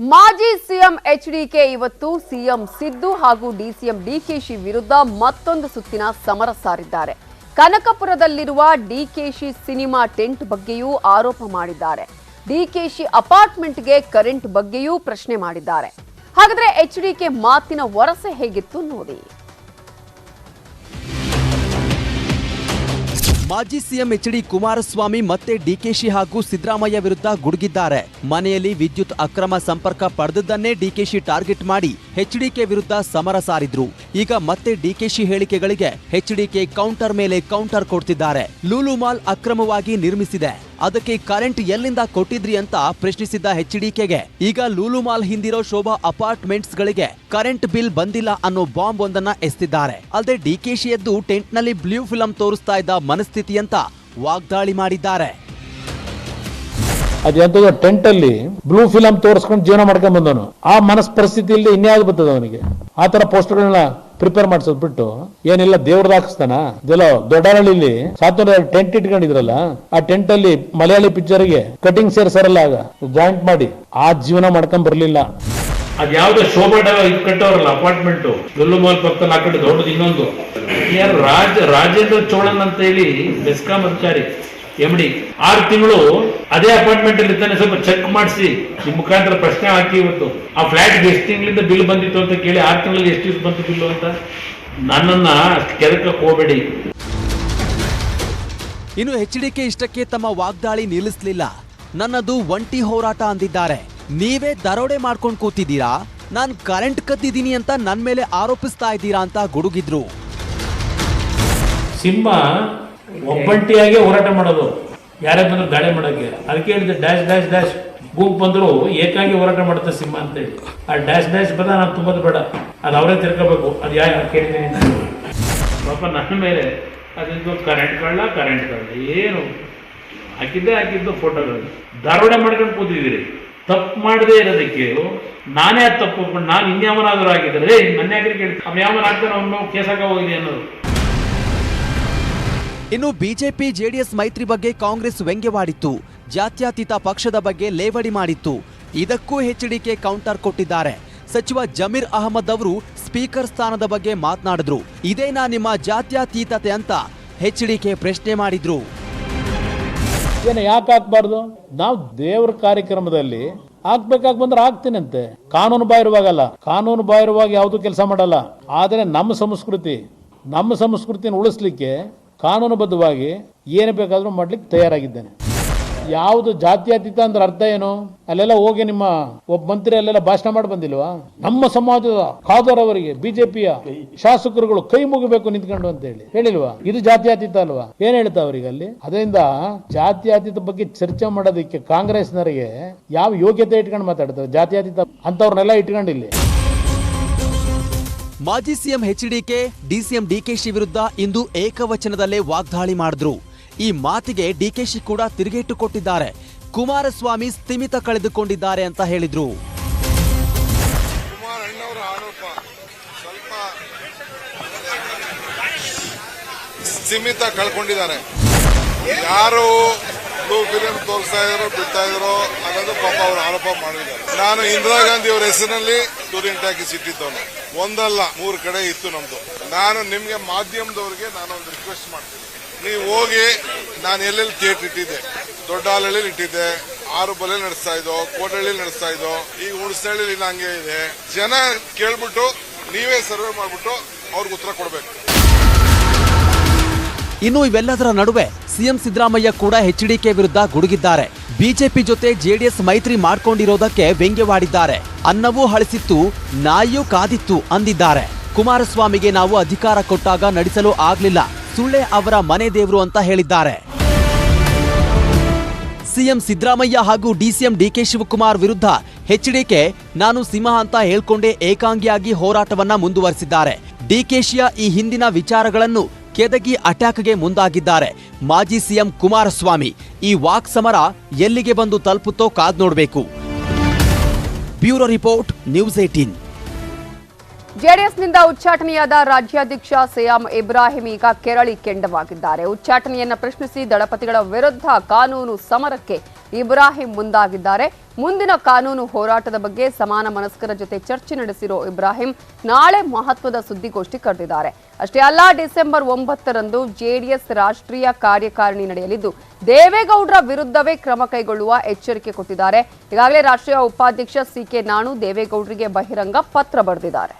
ಮಾಜಿ CM HDK ಇವತ್ತು CM Siddu ಹಾಗೂ ಡಿಸಿಎಂ ಡಿಕೆಶಿ ವಿರುದ್ಧ ಮತ್ತೊಂದು ಸುತ್ತಿನ ಸಮರ ಸಾರಿದ್ದಾರೆ. ಕನಕಪುರದಲ್ಲಿರುವ ಡಿಕೆಶಿ ಸಿನಿಮಾ ಟೆಂಟ್ ಬಗ್ಗೆಯೂ ಆರೋಪ ಮಾಡಿದ್ದಾರೆ. ಡಿಕೆಶಿ ಅಪಾರ್ಟ್ಮೆಂಟ್ಗೆ ಕರೆಂಟ್ ಬಗ್ಗೆಯೂ ಪ್ರಶ್ನೆ ಮಾಡಿದ್ದಾರೆ. ಹಾಗಾದ್ರೆ ಎಚ್ಡಿಕೆ ಮಾತಿನ ವರಸೆ ಹೇಗಿತ್ತು ನೋಡಿ. ಮಾಜಿ ಸಿಎಂ ಎಚ್ ಡಿ ಕುಮಾರಸ್ವಾಮಿ ಮತ್ತೆ ಡಿಕೆಶಿ ಹಾಗೂ ಸಿದ್ದರಾಮಯ್ಯ ವಿರುದ್ಧ ಗುಡುಗಿದ್ದಾರೆ. ಮನೆಯಲ್ಲಿ ವಿದ್ಯುತ್ ಅಕ್ರಮ ಸಂಪರ್ಕ ಪಡೆದದ್ದನ್ನೇ ಡಿಕೆಶಿ ಟಾರ್ಗೆಟ್ ಮಾಡಿ ಎಚ್ಡಿಕೆ ವಿರುದ್ಧ ಸಮರ ಸಾರಿದ್ರು. ಈಗ ಮತ್ತೆ ಡಿಕೆಶಿ ಹೇಳಿಕೆಗಳಿಗೆ ಎಚ್ಡಿಕೆ ಕೌಂಟರ್ ಮೇಲೆ ಕೌಂಟರ್ ಕೊಡ್ತಿದ್ದಾರೆ. ಲೂಲು ಮಾಲ್ ಅಕ್ರಮವಾಗಿ ನಿರ್ಮಿಸಿದೆ. ಅದಕ್ಕೆ ಕರೆಂಟ್ ಎಲ್ಲಿಂದ ಕೊಟ್ಟಿದ್ರಿ ಅಂತ ಪ್ರಶ್ನಿಸಿದ್ದ ಎಚ್ಡಿಕೆಗೆ ಈಗ ಲೂಲು ಮಾಲ್ ಹಿಂದಿರೋ ಶೋಭಾ ಅಪಾರ್ಟ್ಮೆಂಟ್ಸ್ ಗಳಿಗೆ ಕರೆಂಟ್ ಬಿಲ್ ಬಂದಿಲ್ಲ ಅನ್ನೋ ಬಾಂಬ್ ಒಂದನ್ನ ಎಸ್ತಿದ್ದಾರೆ. ಅಲ್ಲದೆ ಡಿಕೆಶಿ ಎದ್ದು ಟೆಂಟ್ನಲ್ಲಿ ಬ್ಲೂ ಫಿಲಂ ತೋರಿಸ್ತಾ ಇದ್ದ ಮನಸ್ಥಿತಿ ಅಂತ ವಾಗ್ದಾಳಿ ಮಾಡಿದ್ದಾರೆ. ಅದೆಂತದೋ ಟೆಂಟ್ ಅಲ್ಲಿ ಬ್ಲೂ ಫಿಲಂ ತೋರಿಸ್ಕೊಂಡು ಜೀವನ ಮಾಡ್ಕೊಂಡ್ ಬಂದವನು. ಆ ಮನಸ್ ಪರಿಸ್ಥಿತಿಯಲ್ಲಿ ಇನ್ಯಾವ್ದು ಬರ್ತದ ಅವನಿಗೆ? ಆ ತರ ಪೋಸ್ಟರ್ಗಳನ್ನ ಪ್ರಿಪೇರ್ ಮಾಡಿಸೋದ್ ಬಿಟ್ಟು ಏನಿಲ್ಲ ದೇವ್ರದ್ದು ಹಾಕಿಸ್ತಾನ? ಇದೆಲ್ಲ ದೊಡ್ಡಹಳ್ಳಿಲಿ ಸಾತ್ನೂರ ಟೆಂಟ್ ಇಟ್ಕೊಂಡಿದ್ರಲ್ಲ, ಆ ಟೆಂಟ್ ಅಲ್ಲಿ ಮಲಯಾಳಿ ಪಿಕ್ಚರ್ಗೆ ಕಟಿಂಗ್ ಸೇರ್ಸಾರಲ್ಲ ಆಗ ಜಾಯಿಂಟ್ ಮಾಡಿ, ಆ ಜೀವನ ಮಾಡ್ಕೊಂಡ್ ಬರ್ಲಿಲ್ಲ. ಅದ್ಯಾವ್ದೋ ಶೋಭಾ ಡಾಬಾ ಇದು ಕಟ್ಟೋರಲ್ಲ ಅಪಾರ್ಟ್ಮೆಂಟ್ ಮಾಲ್ ಪಕ್ಕದಲ್ಲಿ ಆ ದೊಡ್ಡದು ಇನ್ನೊಂದು. ರಾಜ, ರಾಜೇಂದ್ರ ಚೋಳನ್ ಅಂತ ಹೇಳಿ ಬೆಸ್ಕಾಂ ಅಧಿಕಾರಿ. ಎಂ ಡಿ ಆರು ತಿಂಗಳು ಅದೇ ಅಪಾರ್ಟ್ಮೆಂಟ್ ಅಲ್ಲಿ ಇದ್ದಾನೆ. ಸ್ವಲ್ಪ ಚೆಕ್ ಮಾಡಿಸಿ. ನಿಮ್ಮ ಮುಖಾಂತರ ಪ್ರಶ್ನೆ ಹಾಕಿ ಇವತ್ತು. ಆ ಫ್ಲಾಟ್ ಎಷ್ಟು ತಿಂಗಳಿಂದ ಬಿಲ್ ಬಂದಿತ್ತು ಅಂತ ಕೇಳಿ ಆರು ತಿಂಗಳಲ್ಲಿ ಎಷ್ಟು ದಿವಸ ಬಂತು ಬಿಲ್ಲು ಅಂತ? ನನ್ನನ್ನ ಕೆದಕಕ್ಕೆ ಹೋಗಬೇಡಿ. ಇನ್ನು ಎಚ್ಡಿಕೆ ಇಷ್ಟಕ್ಕೆ ತಮ್ಮ ವಾಗ್ದಾಳಿ ನಿಲ್ಲಿಸಲಿಲ್ಲ. ನನ್ನದು ಒಂಟಿ ಹೋರಾಟ ಅಂದಿದ್ದಾರೆ. ನೀವೇ ದರೋಡೆ ಮಾಡ್ಕೊಂಡು ಕೂತಿದ್ದೀರಾ? ನಾನು ಕರೆಂಟ್ ಕದ್ದಿದ್ದೀನಿ ಅಂತ ನನ್ನ ಮೇಲೆ ಆರೋಪಿಸ್ತಾ ಇದ್ದೀರಾ ಅಂತ ಗುಡುಗಿದ್ರು. ಸಿಂಹ ಒಬ್ಬಂಟಿಯಾಗಿ ಹೋರಾಟ ಮಾಡೋದು. ಯಾರೇ ಬಂದ್ರು ದಾಳಿ ಮಾಡೋಕೆ. ಅದಕ್ಕೆ ಹೇಳಿದೆ ಡ್ಯಾಶ್ ಡ್ಯಾಶ್ ಡ್ಯಾಶ್. ಗುಂಪು ಬಂದ್ರು ಏಕಾಗಿ ಹೋರಾಟ ಮಾಡುತ್ತೆ ಸಿಂಹ ಅಂತ ಹೇಳಿ. ಆ ಡ್ಯಾಶ್ ಡ್ಯಾಶ್ ಬದ ನಾನು ತುಂಬೋದು ಬೇಡ. ಅದು ಅವರೇ ತಿರ್ಕೋಬೇಕು ಅದು ಯಾರು ಅಂತ ಪಾಪ ನನ್ನ ಮೇಲೆ ಅದಿದ್ದು ಕರೆಂಟ್ ಕಳ್ಳ ಏನು? ಹಾಕಿದ್ದೆ ಹಾಕಿದ್ದು ಫೋಟೋಗಳು. ಧಾರವಾಡ ಮಾಡ್ಕೊಂಡು ಕೂತಿದ್ದೀರಿ. ತಪ್ಪು ಮಾಡದೇ ಇರೋದಕ್ಕೆ. ನಾನೇ ತಪ್ಪು, ನಾನು ಇನ್ಯಾವನಾದರೂ ಆಗಿದ್ರೆ ನನ್ನ ಯಾಕೆ ಕೇಳಿ ಅವ್ನು ಯಾವನ ಆಗ್ತಾನೆ ಅವನು ಕೇಸಾಗ ಹೋಗಿದೆ ಅನ್ನೋದು. ಇನ್ನು ಬಿಜೆಪಿ ಜೆಡಿಎಸ್ ಮೈತ್ರಿ ಬಗ್ಗೆ ಕಾಂಗ್ರೆಸ್ ವ್ಯಂಗ್ಯವಾಡಿತ್ತು. ಜಾತ್ಯತೀತ ಪಕ್ಷದ ಬಗ್ಗೆ ಲೇವಡಿ ಮಾಡಿತ್ತು. ಇದಕ್ಕೂ ಎಚ್ಡಿಕೆ ಕೌಂಟರ್ ಕೊಟ್ಟಿದ್ದಾರೆ. ಸಚಿವ ಜಮೀರ್ ಅಹಮದ್ ಅವರು ಸ್ಪೀಕರ್ ಸ್ಥಾನದ ಬಗ್ಗೆ ಮಾತನಾಡಿದ್ರು. ಇದೇನಾ ನಿಮ್ಮ ಜಾತ್ಯತೀತತೆ ಅಂತ ಎಚ್ಡಿಕೆ ಪ್ರಶ್ನೆ ಮಾಡಿದ್ರು. ಏನ ಯಾಕೆ ಹಾಕ್ಬಾರ್ದು? ನಾವು ದೇವ್ರ ಕಾರ್ಯಕ್ರಮದಲ್ಲಿ ಹಾಕ್ಬೇಕಾಗಿ ಬಂದ್ರೆ ಹಾಕ್ತೀನಂತೆ. ಕಾನೂನು ಬಾಹಿರವಾಗಲ್ಲ. ಕಾನೂನು ಬಾಹಿರವಾಗಿ ಯಾವುದು ಕೆಲಸ ಮಾಡಲ್ಲ. ಆದರೆ ನಮ್ಮ ಸಂಸ್ಕೃತಿ, ನಮ್ಮ ಸಂಸ್ಕೃತಿನ ಉಳಿಸ್ಲಿಕ್ಕೆ ಕಾನೂನುಬದ್ಧವಾಗಿ ಏನು ಬೇಕಾದರೂ ಮಾಡ್ಲಿಕ್ಕೆ ತಯಾರಾಗಿದ್ದೇನೆ. ಯಾವುದು ಜಾತ್ಯತೀತ ಅಂದ್ರೆ ಅರ್ಥ ಏನು? ಅಲ್ಲೆಲ್ಲ ಹೋಗಿ ನಿಮ್ಮ ಒಬ್ಬ ಮಂತ್ರಿ ಅಲ್ಲೆಲ್ಲ ಭಾಷಣ ಮಾಡಿ ಬಂದಿಲ್ವಾ? ನಮ್ಮ ಸಮಾಜದ ಖಾದರ್ ಅವರಿಗೆ ಬಿಜೆಪಿಯ ಶಾಸಕರುಗಳು ಕೈ ಮುಗಿಬೇಕು ನಿಂತ್ಕೊಂಡು ಅಂತ ಹೇಳಿ. ಹೇಳಿಲ್ವಾ? ಇದು ಜಾತ್ಯತೀತ ಅಲ್ವಾ? ಏನ್ ಹೇಳ್ತಾ ಅವ್ರಿಗೆ ಅಲ್ಲಿ? ಅದರಿಂದ ಜಾತ್ಯತೀತ ಬಗ್ಗೆ ಚರ್ಚೆ ಮಾಡೋದಕ್ಕೆ ಕಾಂಗ್ರೆಸ್ನವರಿಗೆ ಯಾವ ಯೋಗ್ಯತೆ ಇಟ್ಕೊಂಡು ಮಾತಾಡ್ತಾರೆ? ಜಾತ್ಯತೀತ ಅಂತವ್ರನ್ನೆಲ್ಲ ಇಟ್ಕೊಂಡಿಲ್ಲಿ. ಮಾಜಿ ಸಿಎಂ ಎಚ್ಡಿಕೆ, ಡಿಸಿಎಂ ಡಿಕೆಶಿ ವಿರುದ್ಧ ಇಂದು ಏಕವಚನದಲ್ಲೇ ವಾಗ್ದಾಳಿ ಮಾಡಿದ್ರು. ಈ ಮಾತಿಗೆ ಡಿಕೆಶಿ ಕೂಡ ತಿರುಗೇಟು ಕೊಟ್ಟಿದ್ದಾರೆ. ಕುಮಾರಸ್ವಾಮಿ ಸ್ಥಿಮಿತ ಕಳೆದುಕೊಂಡಿದ್ದಾರೆ ಅಂತ ಹೇಳಿದ್ರು. ಸ್ಥಿಮಿತ ಕಳ್ಕೊಂಡಿದ್ದಾರೆ. ಯಾರು ಬ್ಲೂ ಫಿಲಿಂ ತೋರಿಸ್ತಾ ಇದ್ರು, ಬಿಡ್ತಾ ಇದ್ರು ಅನ್ನೋದು ಪಾಪ ಅವರು ಆರೋಪ ಮಾಡಿದ್ದಾರೆ. ನಾನು ಇಂದಿರಾ ಗಾಂಧಿ ಅವರ ಹೆಸರಿನಲ್ಲಿ ಟೂರಿಂಗ್ ಟ್ಯಾಕ್ಸ್ ಇಟ್ಟಿದ್ದವನು. ಒಂದಲ್ಲ, ಮೂರು ಕಡೆ ಇತ್ತು ನಮ್ದು. ನಾನು ನಿಮಗೆ ಮಾಧ್ಯಮದವ್ರಿಗೆ ನಾನು ಒಂದು ರಿಕ್ವೆಸ್ಟ್ ಮಾಡ್ತೀನಿ. ನೀವು ಹೋಗಿ, ನಾನು ಎಲ್ಲೆಲ್ಲಿ ಥಿಯೇಟರ್ ಇಟ್ಟಿದ್ದೆ? ದೊಡ್ಡ ಹಾಲಲ್ಲಿ ಇಟ್ಟಿದ್ದೆ? ಆರು ಬಲೆ ನಡೆಸ್ತಾ ಇದ್ದೋ? ಕೋಟಳ್ಳಿ ನಡೆಸ್ತಾ ಇದ್ದೋ? ಈಗ ಹುಣಸಹಳ್ಳಿ ಹಂಗೆ ಇದೆ. ಜನ ಕೇಳ್ಬಿಟ್ಟು ನೀವೇ ಸರ್ವೆ ಮಾಡ್ಬಿಟ್ಟು ಅವ್ರಿಗೆ ಉತ್ತರ ಕೊಡ್ಬೇಕು. ಇನ್ನು ಇವೆಲ್ಲದರ ನಡುವೆ ಸಿಎಂ ಸಿದ್ದರಾಮಯ್ಯ ಕೂಡ ಎಚ್ಡಿಕೆ ವಿರುದ್ಧ ಗುಡುಗಿದ್ದಾರೆ. ಬಿಜೆಪಿ ಜೊತೆ ಜೆಡಿಎಸ್ ಮೈತ್ರಿ ಮಾಡ್ಕೊಂಡಿರೋದಕ್ಕೆ ವ್ಯಂಗ್ಯವಾಡಿದ್ದಾರೆ. ಅನ್ನವೂ ಹಳಿಸಿತ್ತು, ನಾಯಿಯೂ ಕಾದಿತ್ತು ಅಂದಿದ್ದಾರೆ. ಕುಮಾರಸ್ವಾಮಿಗೆ ನಾವು ಅಧಿಕಾರ ಕೊಟ್ಟಾಗ ನಡೆಸಲು ಆಗ್ಲಿಲ್ಲ. ಸುಳ್ಳೆ ಅವರ ಮನೆ ದೇವರು ಅಂತ ಹೇಳಿದ್ದಾರೆ. ಸಿಎಂ ಸಿದ್ದರಾಮಯ್ಯ ಹಾಗೂ ಡಿಸಿಎಂ ಡಿಕೆ ಶಿವಕುಮಾರ್ ವಿರುದ್ಧ ಎಚ್ಡಿಕೆ ನಾನು ಸಿಂಹ ಅಂತ ಹೇಳ್ಕೊಂಡೇ ಏಕಾಂಗಿಯಾಗಿ ಹೋರಾಟವನ್ನ ಮುಂದುವರೆಸಿದ್ದಾರೆ. ಡಿಕೆಶಿಯ ಈ ಹಿಂದಿನ ವಿಚಾರಗಳನ್ನು ಕೆದಗಿ ಅಟ್ಯಾಕ್ಗೆ ಮುಂದಾಗಿದ್ದಾರೆ. ಮಾಜಿ ಸಿಎಂ ಕುಮಾರಸ್ವಾಮಿ, ಈ ವಾಕ್ ಸಮರ ಎಲ್ಲಿಗೆ ಬಂದು ತಲುಪುತ್ತೋ ಕಾದ್ ನೋಡಬೇಕು. ಬ್ಯೂರೋ ರಿಪೋರ್ಟ್, ನ್ಯೂಸ್ ಏಟೀನ್ ಜೆಡಿಎಸ್ನಿಂದ ಉಚ್ಚಾಟನೆಯಾದ ರಾಜ್ಯಾಧ್ಯಕ್ಷ ಸಯಾಮ್ ಇಬ್ರಾಹಿಂ ಈಗ ಕೆರಳಿ ಕೆಂಡವಾಗಿದ್ದಾರೆ. ಉಚ್ಚಾಟನೆಯನ್ನು ಪ್ರಶ್ನಿಸಿ ದಳಪತಿಗಳ ವಿರುದ್ಧ ಕಾನೂನು ಸಮರಕ್ಕೆ ಇಬ್ರಾಹಿಂ ಮುಂದಾಗಿದ್ದಾರೆ. ಮುಂದಿನ ಕಾನೂನು ಹೋರಾಟದ ಬಗ್ಗೆ ಸಮಾನ ಮನಸ್ಕರ ಜೊತೆ ಚರ್ಚೆ ನಡೆಸಿರೋ ಇಬ್ರಾಹಿಂ ನಾಳೆ ಮಹತ್ವದ ಸುದ್ದಿಗೋಷ್ಠಿ ಕರೆದಿದ್ದಾರೆ. ಅಷ್ಟೇ ಅಲ್ಲ, ಡಿಸೆಂಬರ್ ಒಂಬತ್ತರಂದು ಜೆಡಿಎಸ್ ರಾಷ್ಟ್ರೀಯ ಕಾರ್ಯಕಾರಿಣಿ ನಡೆಯಲಿದ್ದು, ದೇವೇಗೌಡರ ವಿರುದ್ಧವೇ ಕ್ರಮ ಕೈಗೊಳ್ಳುವ ಎಚ್ಚರಿಕೆ ಕೊಟ್ಟಿದ್ದಾರೆ. ಈಗಾಗಲೇ ರಾಷ್ಟ್ರೀಯ ಉಪಾಧ್ಯಕ್ಷ ಸಿ ಕೆ ನಾಣು ದೇವೇಗೌಡರಿಗೆ ಬಹಿರಂಗ ಪತ್ರ ಬರೆದಿದ್ದಾರೆ.